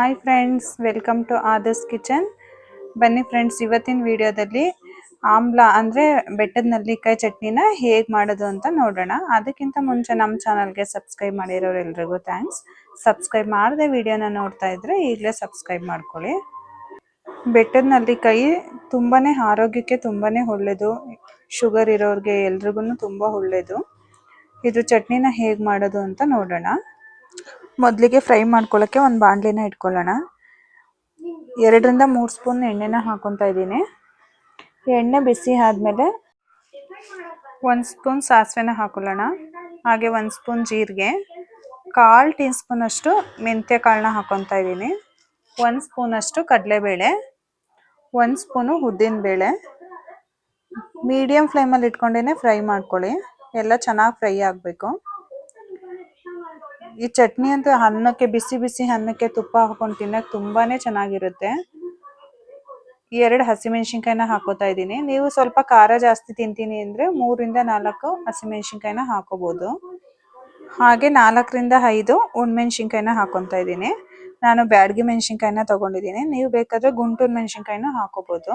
Hi friends welcome to Aadhar's kitchen ಬನ್ನಿ friends ಇವತ್ತಿನ ವಿಡಿಯೋದಲ್ಲಿ ಆಮ್ಲ ಅಂದರೆ ಬೆಟ್ಟದ ನಲ್ಲಿಕಾಯಿ ಚಟ್ನಿನ ಹೇಗೆ ಮಾಡೋದು ಅಂತ ನೋಡೋಣ. ಅದಕ್ಕಿಂತ ಮುಂಚೆ ನಮ್ಮ ಚಾನಲ್ಗೆ ಸಬ್ಸ್ಕ್ರೈಬ್ ಮಾಡಿರೋರೆಲ್ರಿಗೂ ಥ್ಯಾಂಕ್ಸ್ ಸಬ್ಸ್ಕ್ರೈಬ್ ಮಾಡದೆ ವಿಡಿಯೋನ ನೋಡ್ತಾ ಇದ್ರೆ ಈಗಲೇ ಸಬ್ಸ್ಕ್ರೈಬ್ ಮಾಡ್ಕೊಳ್ಳಿ. ಬೆಟ್ಟದ ನಲ್ಲಿಕಾಯಿ ತುಂಬಾ ಆರೋಗ್ಯಕ್ಕೆ ತುಂಬಾ ಒಳ್ಳೆಯದು ಶುಗರ್ ಇರೋರಿಗೆ ಎಲ್ರಿಗೂ ತುಂಬ ಒಳ್ಳೆಯದು ಇದು ಚಟ್ನಿನ ಹೇಗೆ ಮಾಡೋದು ಅಂತ ನೋಡೋಣ. ಮೊದಲಿಗೆ ಫ್ರೈ ಮಾಡ್ಕೊಳ್ಳೋಕ್ಕೆ ಒಂದು ಬಾಣಲಿನ ಇಟ್ಕೊಳ್ಳೋಣ. ಎರಡರಿಂದ ಮೂರು ಸ್ಪೂನ್ ಎಣ್ಣೆನ ಹಾಕೊತಾ ಇದ್ದೀನಿ. ಎಣ್ಣೆ ಬಿಸಿ ಆದಮೇಲೆ ಒಂದು ಸ್ಪೂನ್ ಸಾಸಿವೆನ ಹಾಕೊಳ್ಳೋಣ. ಹಾಗೆ ಒಂದು ಸ್ಪೂನ್ ಜೀರಿಗೆ. ಕಾಲು ಟೀ ಸ್ಪೂನಷ್ಟು ಮೆಂತ್ಯ ಕಾಳನ್ನ ಹಾಕೊತಾ ಇದ್ದೀನಿ. ಒಂದು ಸ್ಪೂನ್ ಅಷ್ಟು ಕಡಲೆಬೇಳೆ. ಒಂದು ಸ್ಪೂನು ಉದ್ದಿನಬೇಳೆ ಮೀಡಿಯಂ ಫ್ಲೇಮಲ್ಲಿ ಇಟ್ಕೊಂಡೇ ಫ್ರೈ ಮಾಡ್ಕೊಳ್ಳಿ. ಎಲ್ಲ ಚೆನ್ನಾಗಿ ಫ್ರೈ ಆಗಬೇಕು. ಈ ಚಟ್ನಿ ಅಂತೂ ಅನ್ನಕ್ಕೆ, ಬಿಸಿ ಬಿಸಿ ಅನ್ನಕ್ಕೆ ತುಪ್ಪ ಹಾಕೊಂಡು ತಿನ್ನಕ್ಕೆ ತುಂಬಾನೇ ಚೆನ್ನಾಗಿರುತ್ತೆ. ಈ ಎರಡು ಹಸಿಮೆಣಸಿನ್ಕಾಯಿನ ಹಾಕೋತಾ ಇದ್ದೀನಿ. ನೀವು ಸ್ವಲ್ಪ ಖಾರ ಜಾಸ್ತಿ ತಿಂತೀನಿ ಅಂದ್ರೆ ಮೂರಿಂದ ನಾಲ್ಕು ಹಸಿಮೆಣಸಿನ್ಕಾಯಿನ ಹಾಕೋಬೋದು. ಹಾಗೆ ನಾಲ್ಕರಿಂದ ಐದು ಒಣಮೆಣಸಿನ್ಕಾಯಿನ ಹಾಕೊತಾ ಇದ್ದೀನಿ. ನಾನು ಬ್ಯಾಡ್ಗಿ ಮೆಣಸಿನ್ಕಾಯಿನ ತೊಗೊಂಡಿದ್ದೀನಿ. ನೀವು ಬೇಕಾದರೆ ಗುಂಟೂರು ಮೆಣಸಿನ್ಕಾಯಿನ ಹಾಕೋಬೋದು.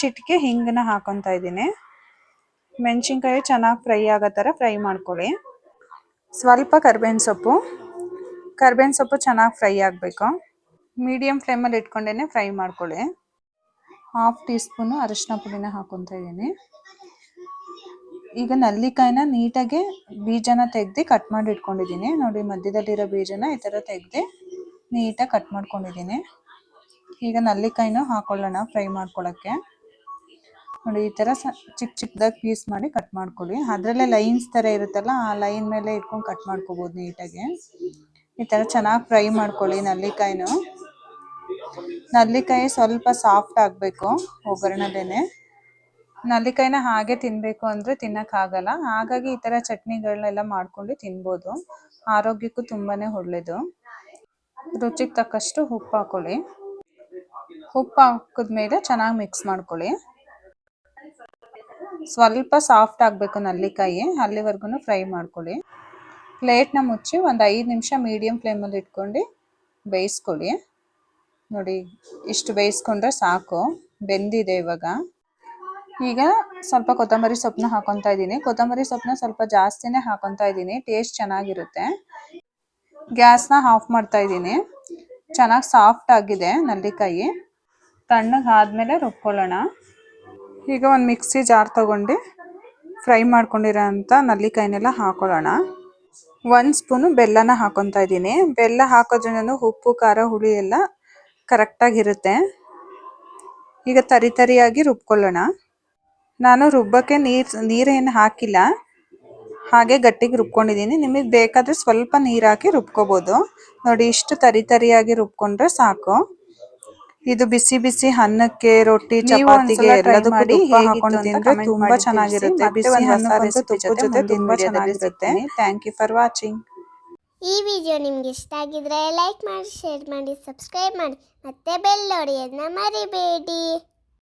ಚಿಟಿಕೆ ಹಿಂಗನ್ನ ಹಾಕೊತಾ ಇದ್ದೀನಿ. ಮೆಣಸಿನ್ಕಾಯಿ ಚೆನ್ನಾಗಿ ಫ್ರೈ ಆಗೋ ಥರ ಫ್ರೈ ಮಾಡ್ಕೊಳ್ಳಿ. ಸ್ವಲ್ಪ ಕರ್ಬೇವಿನ ಸೊಪ್ಪು. ಕರ್ಬೇವಿನ ಸೊಪ್ಪು ಚೆನ್ನಾಗಿ ಫ್ರೈ ಆಗಬೇಕು. ಮೀಡಿಯಮ್ ಫ್ಲೇಮಲ್ಲಿ ಇಟ್ಕೊಂಡೇ ಫ್ರೈ ಮಾಡ್ಕೊಳ್ಳಿ. ಹಾಫ್ ಟೀ ಸ್ಪೂನು ಅರಿಶಿನ ಪುಡಿನ ಹಾಕೊತಾ ಇದ್ದೀನಿ. ಈಗ ನಲ್ಲಿಕಾಯಿನ ನೀಟಾಗಿ ಬೀಜನ ತೆಗ್ದು ಕಟ್ ಮಾಡಿ ಇಟ್ಕೊಂಡಿದ್ದೀನಿ. ನೋಡಿ, ಮಧ್ಯದಲ್ಲಿರೋ ಬೀಜನ ಈ ಥರ ತೆಗ್ದು ನೀಟಾಗಿ ಕಟ್ ಮಾಡ್ಕೊಂಡಿದ್ದೀನಿ. ಈಗ ನಲ್ಲಿಕಾಯಿನೂ ಹಾಕೊಳ್ಳೋಣ ಫ್ರೈ ಮಾಡ್ಕೊಳ್ಳೋಕ್ಕೆ. ನೋಡಿ ಈ ತರ ಸ ಚಿಕ್ಕ ಚಿಕ್ಕದಾಗಿ ಪೀಸ್ ಮಾಡಿ ಕಟ್ ಮಾಡ್ಕೊಳ್ಳಿ. ಅದರಲ್ಲೇ ಲೈನ್ಸ್ ತರ ಇರುತ್ತಲ್ಲ, ಆ ಲೈನ್ ಮೇಲೆ ಇಟ್ಕೊಂಡು ಕಟ್ ಮಾಡ್ಕೋಬಹುದು ನೀಟಾಗಿ. ಈ ತರ ಚೆನ್ನಾಗಿ ಫ್ರೈ ಮಾಡ್ಕೊಳ್ಳಿ ನಲ್ಲಿಕಾಯಿನೂ. ನಲ್ಲಿಕಾಯಿ ಸ್ವಲ್ಪ ಸಾಫ್ಟ್ ಆಗಬೇಕು ಒಗ್ಗರಣೆಲೇನೆ. ನಲ್ಲಿಕಾಯಿನ ಹಾಗೆ ತಿನ್ನಬೇಕು ಅಂದರೆ ಆಗಲ್ಲ. ಹಾಗಾಗಿ ಈ ತರ ಚಟ್ನಿಗಳನ್ನೆಲ್ಲ ಮಾಡ್ಕೊಂಡು ತಿನ್ಬೋದು. ಆರೋಗ್ಯಕ್ಕೂ ತುಂಬಾನೇ ಒಳ್ಳೇದು. ರುಚಿಗೆ ತಕ್ಕಷ್ಟು ಉಪ್ಪು ಹಾಕೊಳ್ಳಿ. ಉಪ್ಪು ಹಾಕಿದ್ಮೇಲೆ ಚೆನ್ನಾಗಿ ಮಿಕ್ಸ್ ಮಾಡ್ಕೊಳ್ಳಿ. ಸ್ವಲ್ಪ ಸಾಫ್ಟ್ ಆಗಬೇಕು ನಲ್ಲಿಕಾಯಿ. ಅಲ್ಲಿವರೆಗೂ ಫ್ರೈ ಮಾಡ್ಕೊಳ್ಳಿ. ಪ್ಲೇಟ್ನ ಮುಚ್ಚಿ ಒಂದು ಐದು ನಿಮಿಷ ಮೀಡಿಯಮ್ ಫ್ಲೇಮಲ್ಲಿ ಇಟ್ಕೊಂಡು ಬೇಯಿಸ್ಕೊಳ್ಳಿ. ನೋಡಿ, ಇಷ್ಟು ಬೇಯಿಸ್ಕೊಂಡ್ರೆ ಸಾಕು. ಬೆಂದಿದೆ ಇವಾಗ. ಈಗ ಸ್ವಲ್ಪ ಕೊತ್ತಂಬರಿ ಸೊಪ್ಪನ್ನ ಹಾಕೊತಾ ಇದ್ದೀನಿ. ಕೊತ್ತಂಬರಿ ಸೊಪ್ಪನ್ನ ಸ್ವಲ್ಪ ಜಾಸ್ತಿನೇ ಹಾಕೊತಾ ಇದ್ದೀನಿ. ಟೇಸ್ಟ್ ಚೆನ್ನಾಗಿರುತ್ತೆ. ಗ್ಯಾಸ್ನ ಆಫ್ ಮಾಡ್ತಾ ಇದ್ದೀನಿ. ಚೆನ್ನಾಗಿ ಸಾಫ್ಟ್ ಆಗಿದೆ ನಲ್ಲಿಕಾಯಿ. ತಣ್ಣಗಾದ್ಮೇಲೆ ರುಬ್ಕೊಳ್ಳೋಣ. ಈಗ ಒಂದು ಮಿಕ್ಸಿ ಜಾರ್ ತಗೊಂಡು ಫ್ರೈ ಮಾಡ್ಕೊಂಡಿರೋ ಅಂಥ ನಲ್ಲಿಕಾಯಿನೆಲ್ಲ ಹಾಕೊಳ್ಳೋಣ. ಒಂದು ಸ್ಪೂನು ಬೆಲ್ಲನ ಹಾಕೊತಾ ಇದ್ದೀನಿ. ಬೆಲ್ಲ ಹಾಕೋದ್ರಿಂದ ಉಪ್ಪು, ಖಾರ, ಹುಳಿ ಎಲ್ಲ ಕರೆಕ್ಟಾಗಿರುತ್ತೆ ಈಗ ತರಿ ತರಿಯಾಗಿ ರುಬ್ಕೊಳ್ಳೋಣ. ನಾನು ರುಬ್ಬಕ್ಕೆ ನೀರು, ನೀರೇನು ಹಾಕಿಲ್ಲ. ಹಾಗೆ ಗಟ್ಟಿಗೆ ರುಬ್ಕೊಂಡಿದ್ದೀನಿ. ನಿಮಗೆ ಬೇಕಾದರೆ ಸ್ವಲ್ಪ ನೀರು ಹಾಕಿ ರುಬ್ಕೋಬೋದು. ನೋಡಿ, ಇಷ್ಟು ತರಿ ತರಿಯಾಗಿ ರುಬ್ಕೊಂಡ್ರೆ ಸಾಕು. ಇದು ಬಿಸಿ ಬಿಸಿ ಅನ್ನಕ್ಕೆ ರೊಟ್ಟಿ ಚಪಾತಿಗೆ ಎಲ್ಲದಕ್ಕೂ ತುಪ್ಪ ಹಾಕೊಂಡು ತಿಂದ್ರೆ ತುಂಬಾ ಚೆನ್ನಾಗಿರುತ್ತೆ. ಬಿಸಿ ಅನ್ನಕ್ಕಂತೂ ತುಪ್ಪದ ಜೊತೆ ತುಂಬಾ ಚೆನ್ನಾಗಿರುತ್ತೆ. ಥ್ಯಾಂಕ್ ಯು ಫಾರ್ ವಾಚಿಂಗ್ ಈ ವಿಡಿಯೋ ನಿಮ್ಗೆ ಇಷ್ಟ ಆಗಿದ್ರೆ ಲೈಕ್ ಮಾಡಿ ಶೇರ್ ಮಾಡಿ ಸಬ್ಸ್ಕ್ರೈಬ್ ಮಾಡಿ. ಮತ್ತೆ ಬೆಲ್ ಹೊಡೆಯೋದನ್ನ ಮರಿಬೇಡಿ.